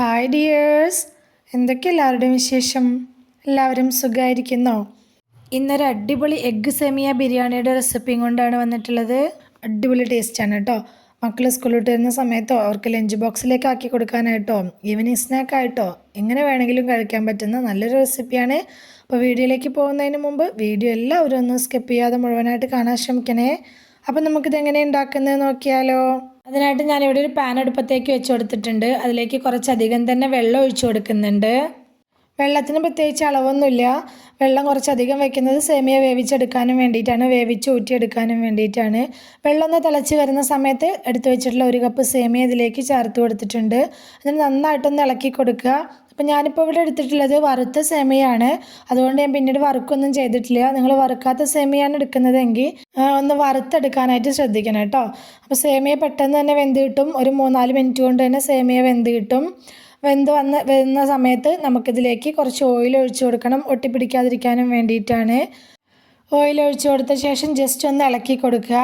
Hi dears എന്തൊക്കെ എല്ലാവരുടെയും വിശേഷം? എല്ലാവരും സുഖമായിരിക്കുന്നോ ഇന്നൊരു അടിപൊളി എഗ്ഗ് സെമിയ ബിരിയാണിയുടെ റെസിപ്പിയും കൊണ്ടാണ് വന്നിട്ടുള്ളത്. അടിപൊളി ടേസ്റ്റാണ് കേട്ടോ. മക്കൾ സ്കൂളിൽ വിട്ട് വരുന്ന സമയത്തോ അവർക്ക് ലഞ്ച് ബോക്സിലേക്ക് ആക്കി കൊടുക്കാനായിട്ടോ ഈവനിങ് സ്നാക്കായിട്ടോ എങ്ങനെ വേണമെങ്കിലും കഴിക്കാൻ പറ്റുന്ന നല്ലൊരു റെസിപ്പിയാണ് അപ്പോൾ വീഡിയോയിലേക്ക് പോകുന്നതിന് മുമ്പ് വീഡിയോ എല്ലാവരും ഒന്ന് സ്കിപ്പ് ചെയ്യാതെ മുഴുവനായിട്ട് കാണാൻ ശ്രമിക്കണേ. അപ്പം നമുക്കിത് എങ്ങനെ ഉണ്ടാക്കുന്നത് നോക്കിയാലോ. അതിനായിട്ട് ഞാനിവിടെ ഒരു പാൻ അടുപ്പത്തേക്ക് വെച്ച് കൊടുത്തിട്ടുണ്ട് അതിലേക്ക് കുറച്ചധികം തന്നെ വെള്ളം ഒഴിച്ചു കൊടുക്കുന്നുണ്ട്. വെള്ളത്തിന് പ്രത്യേകിച്ച് അളവൊന്നുമില്ല. വെള്ളം കുറച്ചധികം വെക്കുന്നത് സേമിയ വേവിച്ചെടുക്കാനും വേണ്ടിയിട്ടാണ്. വേവിച്ച് ഊറ്റിയെടുക്കാനും വേണ്ടിയിട്ടാണ്. വെള്ളം ഒന്ന് തിളച്ച് വരുന്ന സമയത്ത് എടുത്തു വെച്ചിട്ടുള്ള ഒരു കപ്പ് സേമിയ ഇതിലേക്ക് ചേർത്ത് കൊടുത്തിട്ടുണ്ട്. അതിന് നന്നായിട്ടൊന്ന് ഇളക്കി കൊടുക്കുക. അപ്പം ഞാനിപ്പോൾ ഇവിടെ എടുത്തിട്ടുള്ളത് വറുത്ത സേമിയാണ്. അതുകൊണ്ട് ഞാൻ പിന്നീട് വറുക്കൊന്നും ചെയ്തിട്ടില്ല. നിങ്ങൾ വറുക്കാത്ത സേമിയാണ് എടുക്കുന്നതെങ്കിൽ ഒന്ന് വറുത്തെടുക്കാനായിട്ട് ശ്രദ്ധിക്കണം കേട്ടോ. അപ്പോൾ സേമിയ പെട്ടെന്ന് തന്നെ വെന്ത് കിട്ടും. ഒരു മൂന്നാൽ മിനിറ്റ് കൊണ്ട് തന്നെ സേമിയ വെന്ത് കിട്ടും. വെന്ത് വന്ന് വരുന്ന സമയത്ത് നമുക്കിതിലേക്ക് കുറച്ച് ഓയിൽ ഒഴിച്ചു കൊടുക്കണം. ഒട്ടിപ്പിടിക്കാതിരിക്കാനും വേണ്ടിയിട്ടാണ്. ഓയിൽ ഒഴിച്ചു കൊടുത്ത ശേഷം ജസ്റ്റ് ഒന്ന് ഇളക്കി കൊടുക്കുക.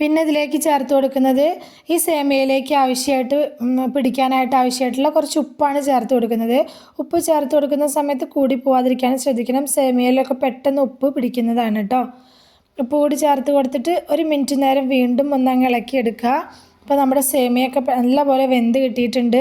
പിന്നെ ഇതിലേക്ക് ചേർത്ത് കൊടുക്കുന്നത് ഈ സേമിയയിലേക്ക് ആവശ്യമായിട്ട് പിടിക്കാനായിട്ട് ആവശ്യമായിട്ടുള്ള കുറച്ച് ഉപ്പാണ് ചേർത്ത് കൊടുക്കുന്നത്. ഉപ്പ് ചേർത്ത് കൊടുക്കുന്ന സമയത്ത് കൂടി പോവാതിരിക്കാൻ ശ്രദ്ധിക്കണം. സേമിയയിലൊക്കെ പെട്ടെന്ന് ഉപ്പ് പിടിക്കുന്നതാണ് കേട്ടോ ഉപ്പ് കൂടി ചേർത്ത് കൊടുത്തിട്ട് ഒരു മിനിറ്റ് നേരം വീണ്ടും ഒന്ന് ഒന്നങ്ങ് ഇളക്കിയെടുക്കുക. അപ്പോൾ നമ്മുടെ സേമിയൊക്കെ നല്ലപോലെ വെന്ത് കിട്ടിയിട്ടുണ്ട്.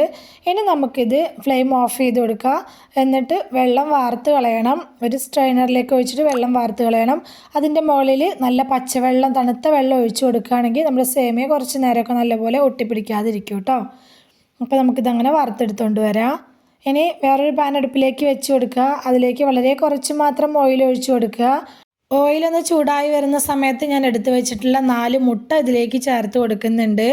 ഇനി നമുക്കിത് ഫ്ലെയിം ഓഫ് ചെയ്ത് കൊടുക്കുക എന്നിട്ട് വെള്ളം വാർത്ത് കളയണം. ഒരു സ്ട്രെയിനറിലേക്ക് ഒഴിച്ചിട്ട് വെള്ളം വാർത്ത് കളയണം. അതിന്റെ മുകളിൽ നല്ല പച്ചവെള്ളം തണുത്ത വെള്ളം ഒഴിച്ച് കൊടുക്കുകയാണെങ്കിൽ നമ്മുടെ സേമിയ കുറച്ച് നേരമൊക്കെ നല്ലപോലെ ഒട്ടിപ്പിടിക്കാതിരിക്കും കേട്ടോ. അപ്പോൾ നമുക്കിതങ്ങനെ വറുത്തെടുത്തുകൊണ്ട് വരാം. ഇനി വേറൊരു പാൻ അടുപ്പിലേക്ക് വെച്ച് കൊടുക്കുക. അതിലേക്ക് വളരെ കുറച്ച് മാത്രം ഓയിൽ ഒഴിച്ച് കൊടുക്കുക. ഓയിലൊന്ന് ചൂടായി വരുന്ന സമയത്ത് ഞാൻ എടുത്തു വെച്ചിട്ടുള്ള നാല് മുട്ട ഇതിലേക്ക് ചേർത്ത് കൊടുക്കുന്നുണ്ട്.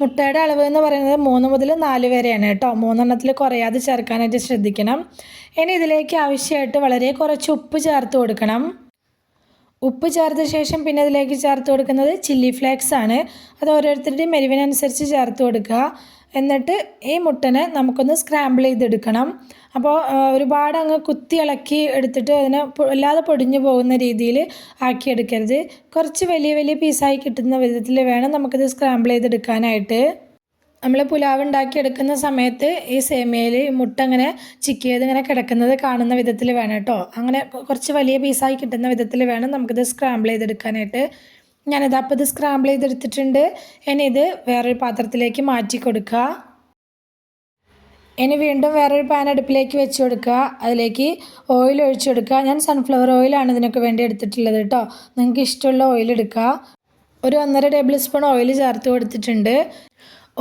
മുട്ടയുടെ അളവ് എന്ന് പറയുന്നത് മൂന്ന് മുതൽ നാല് വരെയാണ് കേട്ടോ. മൂന്നെണ്ണത്തിൽ കുറയാതെ ചേർക്കാനായിട്ട് ശ്രദ്ധിക്കണം. ഇനി ഇതിലേക്ക് ആവശ്യമായിട്ട് വളരെ കുറച്ച് ഉപ്പ് ചേർത്ത് കൊടുക്കണം. ഉപ്പ് ചേർത്ത ശേഷം പിന്നെ ഇതിലേക്ക് ചേർത്ത് കൊടുക്കുന്നത് ചില്ലി ഫ്ലേക്സ് ആണ്. അത് ഓരോരുത്തരുടെയും മെരുവിനനുസരിച്ച് ചേർത്ത് കൊടുക്കുക. എന്നിട്ട് ഈ മുട്ടനെ നമുക്കൊന്ന് സ്ക്രാമ്പിൾ ചെയ്തെടുക്കണം. അപ്പോൾ ഒരുപാട് അങ്ങ് കുത്തി ഇളക്കി എടുത്തിട്ട് അതിനെ അല്ലാതെ പൊടിഞ്ഞു പോകുന്ന രീതിയിൽ ആക്കിയെടുക്കരുത് കുറച്ച് വലിയ വലിയ പീസായി കിട്ടുന്ന വിധത്തിൽ വേണം നമുക്കിത് സ്ക്രാമ്പിൾ ചെയ്തെടുക്കാനായിട്ട്. നമ്മൾ പുലാവ് ഉണ്ടാക്കിയെടുക്കുന്ന സമയത്ത് ഈ സേമിയയിൽ മുട്ട അങ്ങനെ ചിക്കിയത് ഇങ്ങനെ കിടക്കുന്നത് കാണുന്ന വിധത്തിൽ വേണം കേട്ടോ. അങ്ങനെ കുറച്ച് വലിയ പീസായി കിട്ടുന്ന വിധത്തിൽ വേണം നമുക്കിത് സ്ക്രാമ്പിൾ ചെയ്തെടുക്കാനായിട്ട്. ഞാനിത് അപ്പോൾ ഇത് സ്ക്രാമ്പിൾ ചെയ്തെടുത്തിട്ടുണ്ട്. ഇനി ഇത് വേറൊരു പാത്രത്തിലേക്ക് മാറ്റി കൊടുക്കുക. ഇനി വീണ്ടും വേറൊരു പാൻ അടുപ്പിലേക്ക് വെച്ച് കൊടുക്കുക. അതിലേക്ക് ഓയിൽ ഒഴിച്ചു കൊടുക്കുക. ഞാൻ സൺഫ്ലവർ ഓയിലാണ് ഇതിനൊക്കെ വേണ്ടി എടുത്തിട്ടുള്ളത് കേട്ടോ. നിങ്ങൾക്ക് ഇഷ്ടമുള്ള ഓയിൽ എടുക്കുക. ഒരു ഒന്നര ടേബിൾ സ്പൂൺ ഓയിൽ ചേർത്ത് കൊടുത്തിട്ടുണ്ട്.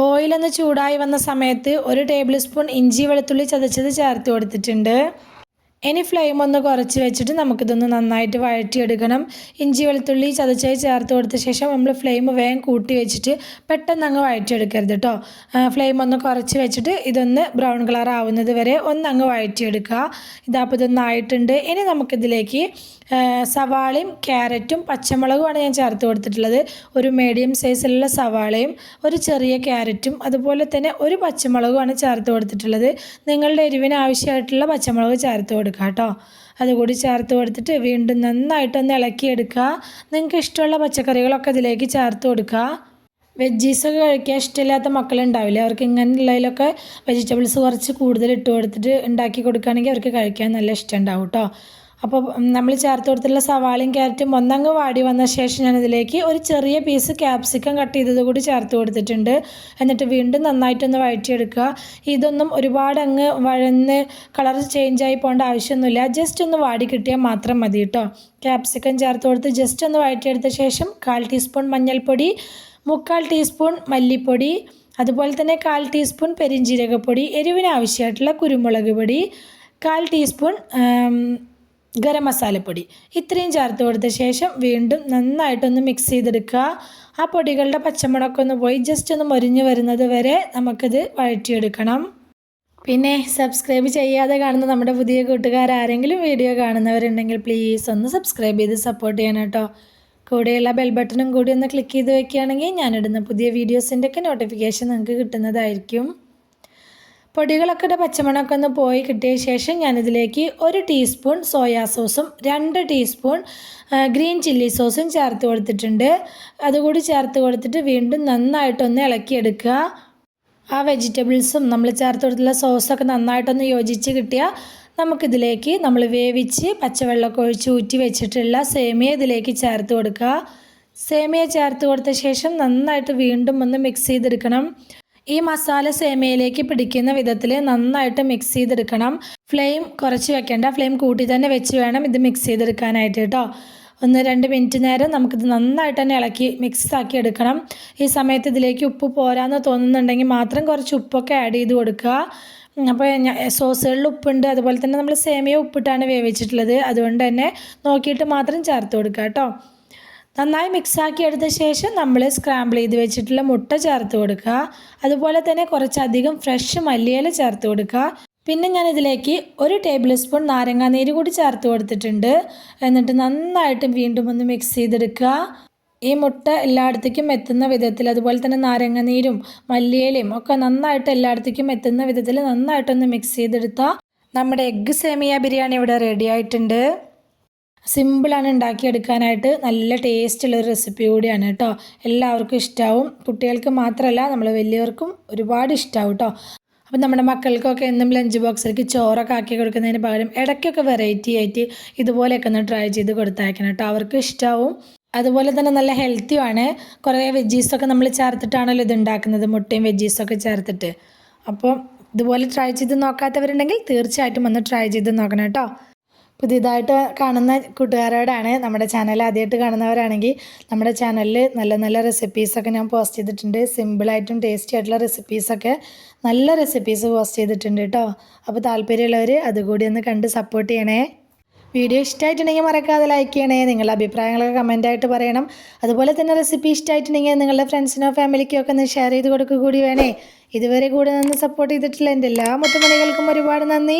ഓയിലൊന്ന് ചൂടായി വന്ന സമയത്ത് ഒരു ടേബിൾ സ്പൂൺ ഇഞ്ചി വെളുത്തുള്ളി ചതച്ചത് ചേർത്ത് കൊടുത്തിട്ടുണ്ട്. ഇനി ഫ്ലെയിം ഒന്ന് കുറച്ച് വെച്ചിട്ട് നമുക്കിതൊന്ന് നന്നായിട്ട് വഴറ്റിയെടുക്കണം. ഇഞ്ചി വെളുത്തുള്ളി ചതച്ചായി ചേർത്ത് കൊടുത്ത ശേഷം നമ്മൾ ഫ്ലെയിം വേഗം കൂട്ടി വെച്ചിട്ട് പെട്ടെന്ന് അങ്ങ് വഴറ്റിയെടുക്കരുത് കേട്ടോ ഫ്ലെയിം ഒന്ന് കുറച്ച് വെച്ചിട്ട് ഇതൊന്ന് ബ്രൗൺ കളർ ആവുന്നത് വരെ ഒന്ന് അങ്ങ് വഴറ്റിയെടുക്കുക. ഇതപ്പോൾ ഇതൊന്നായിട്ടുണ്ട് ഇനി നമുക്കിതിലേക്ക് സവാളയും ക്യാരറ്റും പച്ചമുളകുമാണ് ഞാൻ ചേർത്ത് കൊടുത്തിട്ടുള്ളത്. ഒരു മീഡിയം സൈസിലുള്ള സവാളയും ഒരു ചെറിയ ക്യാരറ്റും അതുപോലെ തന്നെ ഒരു പച്ചമുളകുമാണ് ചേർത്ത് കൊടുത്തിട്ടുള്ളത്. നിങ്ങളുടെ എരിവിന് ആവശ്യമായിട്ടുള്ള പച്ചമുളക് ചേർത്ത് കൊടുക്കുക. കേട്ടോ അതുകൂടി ചേർത്ത് കൊടുത്തിട്ട് വീണ്ടും നന്നായിട്ടൊന്ന് ഇളക്കിയെടുക്കുക. നിങ്ങൾക്ക് ഇഷ്ടമുള്ള പച്ചക്കറികളൊക്കെ ഇതിലേക്ക് ചേർത്ത് കൊടുക്കുക. വെജീസൊക്കെ കഴിക്കാൻ ഇഷ്ടമില്ലാത്ത മക്കളുണ്ടാവില്ലേ? അവർക്ക് ഇങ്ങനെയുള്ളതിലൊക്കെ വെജിറ്റബിൾസ് കുറച്ച് കൂടുതൽ ഇട്ട് കൊടുത്തിട്ട് ഉണ്ടാക്കി കൊടുക്കുകയാണെങ്കിൽ അവർക്ക് കഴിക്കാൻ നല്ല ഇഷ്ടം ഉണ്ടാവും കേട്ടോ അപ്പോൾ നമ്മൾ ചേർത്ത് കൊടുത്തിട്ടുള്ള സവാളയും ക്യാരറ്റും ഒന്നങ്ങ് വാടി വന്ന ശേഷം ഞാനിതിലേക്ക് ഒരു ചെറിയ പീസ് ക്യാപ്സിക്കം കട്ട് ചെയ്തത് കൂടി ചേർത്ത് കൊടുത്തിട്ടുണ്ട്. എന്നിട്ട് വീണ്ടും നന്നായിട്ടൊന്ന് വഴറ്റിയെടുക്കുക. ഇതൊന്നും ഒരുപാട് അങ്ങ് വഴന്ന് കളർ ചേഞ്ച് ആയി പോകേണ്ട ആവശ്യമൊന്നുമില്ല. ജസ്റ്റ് ഒന്ന് വാടി കിട്ടിയാൽ മാത്രം മതി കേട്ടോ ക്യാപ്സിക്കം ചേർത്ത് കൊടുത്ത് ജസ്റ്റ് ഒന്ന് വഴറ്റിയെടുത്ത ശേഷം കാൽ ടീസ്പൂൺ മഞ്ഞൾപ്പൊടി മുക്കാൽ ടീസ്പൂൺ മല്ലിപ്പൊടി അതുപോലെ തന്നെ കാൽ ടീസ്പൂൺ പെരിഞ്ജീരകപ്പൊടി എരിവിന് ആവശ്യമായിട്ടുള്ള കുരുമുളക് പൊടി കാൽ ടീസ്പൂൺ ഗരം മസാലപ്പൊടി. ഇത്രയും ചേർത്ത് കൊടുത്ത ശേഷം വീണ്ടും നന്നായിട്ടൊന്ന് മിക്സ് ചെയ്തെടുക്കുക. ആ പൊടികളുടെ പച്ചമുളക് ഒന്ന് പോയി ജസ്റ്റ് ഒന്ന് മൊരിഞ്ഞ് വരുന്നത് വരെ നമുക്കിത് വഴറ്റിയെടുക്കണം. പിന്നെ സബ്സ്ക്രൈബ് ചെയ്യാതെ കാണുന്ന നമ്മുടെ പുതിയ കൂട്ടുകാരാരെങ്കിലും വീഡിയോ കാണുന്നവരുണ്ടെങ്കിൽ പ്ലീസ് ഒന്ന് സബ്സ്ക്രൈബ് ചെയ്ത് സപ്പോർട്ട് ചെയ്യണം കേട്ടോ. കൂടെയുള്ള ബെൽ ബട്ടണും കൂടി ഒന്ന് ക്ലിക്ക് ചെയ്ത് വെക്കുകയാണെങ്കിൽ ഞാനിടുന്ന പുതിയ വീഡിയോസിന്റെയൊക്കെ നോട്ടിഫിക്കേഷൻ നിങ്ങൾക്ക് കിട്ടുന്നതായിരിക്കും. പൊടികളൊക്കെ പച്ചമണമൊക്കെ ഒന്ന് പോയി കിട്ടിയ ശേഷം ഞാനിതിലേക്ക് ഒരു ടീസ്പൂൺ സോയാ സോസും രണ്ട് ടീസ്പൂൺ ഗ്രീൻ ചില്ലി സോസും ചേർത്ത് കൊടുത്തിട്ടുണ്ട്. അതുകൂടി ചേർത്ത് കൊടുത്തിട്ട് വീണ്ടും നന്നായിട്ടൊന്ന് ഇളക്കിയെടുക്കുക. ആ വെജിറ്റബിൾസും നമ്മൾ ചേർത്ത് കൊടുത്തുള്ള സോസൊക്കെ നന്നായിട്ടൊന്ന് യോജിച്ച് കിട്ടിയാൽ നമുക്കിതിലേക്ക് നമ്മൾ വേവിച്ച് പച്ചവെള്ളമൊക്കെ ഒഴിച്ച് ഊറ്റി വെച്ചിട്ടുള്ള സേമിയ ഇതിലേക്ക് ചേർത്ത് കൊടുക്കുക. സേമിയ ചേർത്ത് കൊടുത്ത ശേഷം നന്നായിട്ട് വീണ്ടും ഒന്ന് മിക്സ് ചെയ്തെടുക്കണം. ഈ മസാല സേമിയയിലേക്ക് പിടിക്കുന്ന വിധത്തിൽ നന്നായിട്ട് മിക്സ് ചെയ്തെടുക്കണം. ഫ്ലെയിം കുറച്ച് വെക്കേണ്ട. ഫ്ലെയിം കൂട്ടി തന്നെ വെച്ച് വേണം ഇത് മിക്സ് ചെയ്തെടുക്കാനായിട്ട് കേട്ടോ. ഒന്ന് രണ്ട് മിനിറ്റ് നേരം നമുക്കിത് നന്നായിട്ട് തന്നെ ഇളക്കി മിക്സ് ആക്കി എടുക്കണം. ഈ സമയത്ത് ഇതിലേക്ക് ഉപ്പ് പോരാന്ന് തോന്നുന്നുണ്ടെങ്കിൽ മാത്രം കുറച്ച് ഉപ്പൊക്കെ ആഡ് ചെയ്ത് കൊടുക്കുക. അപ്പോൾ സോസുകളിൽ ഉപ്പുണ്ട്. അതുപോലെ തന്നെ നമ്മൾ സേമിയ ഉപ്പിട്ടാണ് വേവിച്ചിട്ടുള്ളത്. അതുകൊണ്ട് തന്നെ നോക്കിയിട്ട് മാത്രം ചേർത്ത് കൊടുക്കുക കേട്ടോ. നന്നായി മിക്സാക്കി എടുത്ത ശേഷം നമ്മൾ സ്ക്രാമ്പിൾ ചെയ്ത് വെച്ചിട്ടുള്ള മുട്ട ചേർത്ത് കൊടുക്കുക. അതുപോലെ തന്നെ കുറച്ചധികം ഫ്രഷ് മല്ലിയില ചേർത്ത് കൊടുക്കുക. പിന്നെ ഞാൻ ഇതിലേക്ക് ഒരു ടേബിൾ സ്പൂൺ നാരങ്ങാനീര് കൂടി ചേർത്ത് കൊടുത്തിട്ടുണ്ട്. എന്നിട്ട് നന്നായിട്ട് വീണ്ടും ഒന്ന് മിക്സ് ചെയ്തെടുക്കുക. ഈ മുട്ട എല്ലായിടത്തേക്കും എത്തുന്ന വിധത്തിൽ അതുപോലെ തന്നെ നാരങ്ങാനീരും മല്ലിയിലയും ഒക്കെ നന്നായിട്ട് എല്ലായിടത്തേക്കും എത്തുന്ന വിധത്തിൽ നന്നായിട്ടൊന്ന് മിക്സ് ചെയ്തെടുത്താൽ നമ്മുടെ എഗ്ഗ് സേമിയ ബിരിയാണി ഇവിടെ റെഡി ആയിട്ടുണ്ട്. സിമ്പിളാണ് ഉണ്ടാക്കിയെടുക്കാനായിട്ട് നല്ല ടേസ്റ്റുള്ള ഒരു റെസിപ്പി കൂടിയാണ് കേട്ടോ. എല്ലാവർക്കും ഇഷ്ടമാവും കുട്ടികൾക്ക് മാത്രമല്ല നമ്മൾ വലിയവർക്കും ഒരുപാട് ഇഷ്ടമാവും കേട്ടോ. അപ്പം നമ്മുടെ മക്കൾക്കൊക്കെ എന്നും ലഞ്ച് ബോക്സിലേക്ക് ചോറൊക്കെ ആക്കി കൊടുക്കുന്നതിന് പകരം ഇടയ്ക്കൊക്കെ വെറൈറ്റി ആയിട്ട് ഇതുപോലെയൊക്കെ ഒന്ന് ട്രൈ ചെയ്ത് കൊടുത്തയക്കണം കേട്ടോ. അവർക്ക് ഇഷ്ടമാവും അതുപോലെ തന്നെ നല്ല ഹെൽത്തിയുമാണ് കുറേ വെജീസൊക്കെ നമ്മൾ ചേർത്തിട്ടാണല്ലോ ഇത് ഉണ്ടാക്കുന്നത്. മുട്ടയും വെജീസൊക്കെ ചേർത്തിട്ട്. അപ്പോൾ ഇതുപോലെ ട്രൈ ചെയ്ത് നോക്കാത്തവരുണ്ടെങ്കിൽ തീർച്ചയായിട്ടും ഒന്ന് ട്രൈ ചെയ്ത് നോക്കണം കേട്ടോ. പുതിയതായിട്ട് കാണുന്ന കൂട്ടുകാരോടാണ് നമ്മുടെ ചാനൽ ആദ്യമായിട്ട് കാണുന്നവരാണെങ്കിൽ നമ്മുടെ ചാനലിൽ നല്ല നല്ല റെസിപ്പീസൊക്കെ ഞാൻ പോസ്റ്റ് ചെയ്തിട്ടുണ്ട്. സിമ്പിളായിട്ടും ടേസ്റ്റി ആയിട്ടുള്ള റെസിപ്പീസൊക്കെ നല്ല റെസിപ്പീസ് പോസ്റ്റ് ചെയ്തിട്ടുണ്ട് കേട്ടോ അപ്പോൾ താല്പര്യമുള്ളവർ അതുകൂടി ഒന്ന് കണ്ട് സപ്പോർട്ട് ചെയ്യണേ. വീഡിയോ ഇഷ്ടമായിട്ടുണ്ടെങ്കിൽ മറക്കാതെ ലൈക്ക് ചെയ്യണേ. നിങ്ങളുടെ അഭിപ്രായങ്ങളൊക്കെ കമന്റായിട്ട് പറയണം. അതുപോലെ തന്നെ റെസിപ്പി ഇഷ്ടമായിട്ടുണ്ടെങ്കിൽ നിങ്ങളുടെ ഫ്രണ്ട്സിനോ ഫാമിലിക്കോ ഒക്കെ ഒന്ന് ഷെയർ ചെയ്ത് കൊടുക്കുക കൂടി വേണേ. ഇതുവരെ കൂടെ നിന്ന് സപ്പോർട്ട് ചെയ്തിട്ടുള്ള എന്റെ എല്ലാ മുത്തുമണികൾക്കും ഒരുപാട് നന്ദി.